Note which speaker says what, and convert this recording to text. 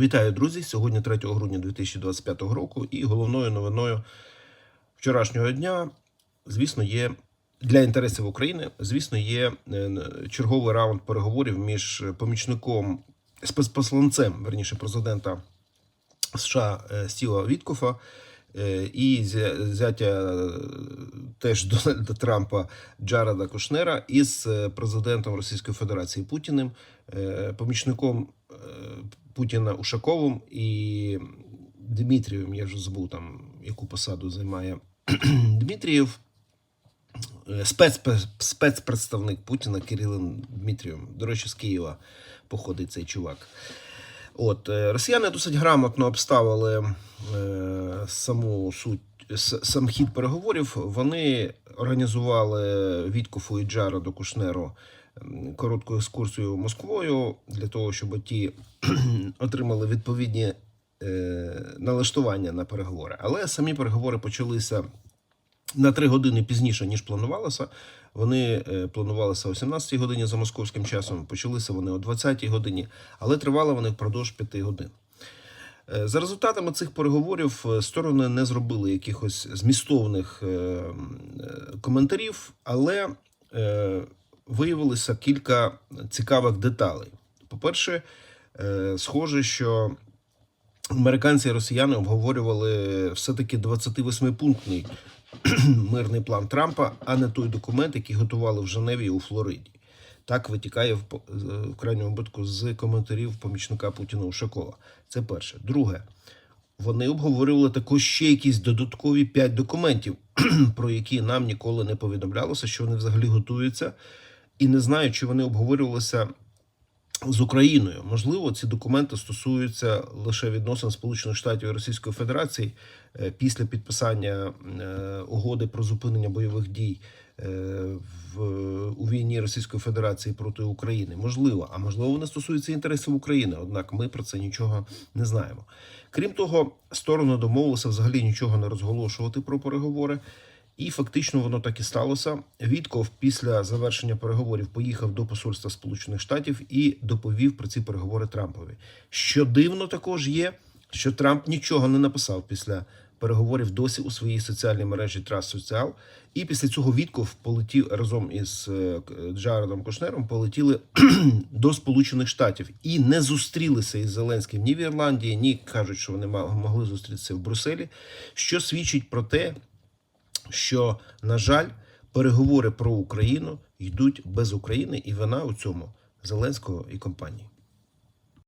Speaker 1: Вітаю, друзі! Сьогодні 3 грудня 2025 року, і головною новиною вчорашнього дня, звісно, є для інтересів України, звісно, є е, черговий раунд переговорів між помічником спецпосланцем, верніше президента США е, Стіва Віткофа е, і зятя теж Дональда Трампа Джареда Кушнера із президентом Російської Федерації Путіним, помічником Путіна Ушаковим і Дмитрієм. Я вже забув там, яку посаду займає Дмитрієв. Е, Спец, спецпредставник Путіна Кирилом Дмитрієм. До речі, з Києва походить цей чувак. От, е, росіяни досить грамотно обставили е, саму суть, сам хід переговорів. Вони організували Віткофу і Джареду Кушнеру коротку екскурсію Москвою для того, щоб ті отримали відповідні е, налаштування на переговори. Але самі переговори почалися на три години пізніше, ніж планувалося. Вони е, планувалися о 17-й годині за московським часом, почалися вони о 20-й годині, але тривали вони впродовж 5 годин. Е, За результатами цих переговорів е, сторони не зробили якихось змістовних е, коментарів, але виявилося кілька цікавих деталей. По-перше, схоже, що американці і росіяни обговорювали все-таки 28-пунктний мирний план Трампа, а не той документ, який готували в Женеві у Флориді. Так витікає в, в крайньому випадку з коментарів помічника Путіна Ушакова. Це перше. Друге, вони обговорювали також ще якісь додаткові п'ять документів, про які нам ніколи не повідомлялося, що вони взагалі готуються, і не знаю, чи вони обговорювалися з Україною. Можливо, ці документи стосуються лише відносин Сполучених Штатів і Російської Федерації е, після підписання е, угоди про зупинення бойових дій е, в війні Російської Федерації проти України. Можливо, а можливо, вони стосуються інтересів України. Однак ми про це нічого не знаємо. Крім того, сторони домовилися взагалі нічого не розголошувати про переговори. І фактично воно так і сталося. Вітков після завершення переговорів поїхав до посольства Сполучених Штатів і доповів про ці переговори Трампові. Що дивно також є, що Трамп нічого не написав після переговорів досі у своїй соціальній мережі Trust Social. І після цього Вітков полетів разом із е, Джаредом Кушнером, полетіли до Сполучених Штатів і не зустрілися із Зеленським ні в Ірландії, ні кажуть, що вони могли зустрітися в Брюсселі, що свідчить про те, що, на жаль, переговори про Україну йдуть без України, і вина у цьому Зеленського і компанії.